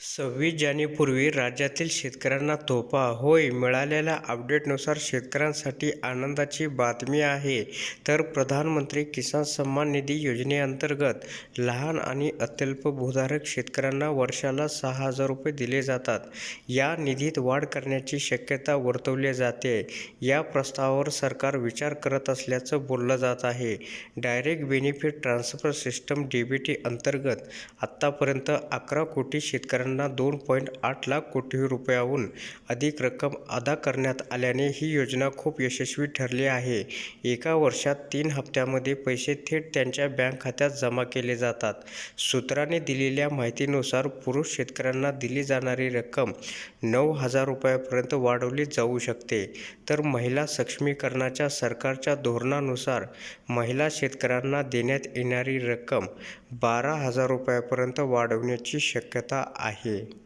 सव्वीस जानेपूर्वी राज्यातील शेतकऱ्यांना तोफा होय मिळालेल्या अपडेटनुसार शेतकऱ्यांसाठी आनंदाची बातमी आहे. तर प्रधानमंत्री किसान सन्मान निधी योजनेअंतर्गत लहान आणि अत्यल्प भूधारक शेतकऱ्यांना वर्षाला सहा हजार रुपये दिले जातात. या निधीत वाढ करण्याची शक्यता वर्तवली जाते. या प्रस्तावावर सरकार विचार करत असल्याचं बोललं जात आहे. Direct benefit transfer system DBT अंतर्गत आत्तापर्यंत अकरा कोटी शेतकऱ्यांना दोन पॉईंट आठ लाख कोटी रुपयांहून अधिक रक्कम अदा करण्यात आल्याने ही योजना खूप यशस्वी ठरली आहे. एका वर्षात तीन हप्त्यामध्ये पैसे थेट त्यांच्या बँक खात्यात जमा केले जातात. सूत्रांनी दिलेल्या माहितीनुसार पुरुष शेतकऱ्यांना दिली जाणारी रक्कम नऊ हजार रुपयापर्यंत वाढवली जाऊ शकते. तर महिला सक्षमीकरणाच्या सरकारच्या धोरणानुसार महिला शेतकऱ्यांना देण्यात येणारी रक्कम बारा हजार रुपयापर्यंत वाढवण्याची शक्यता आहे. आहे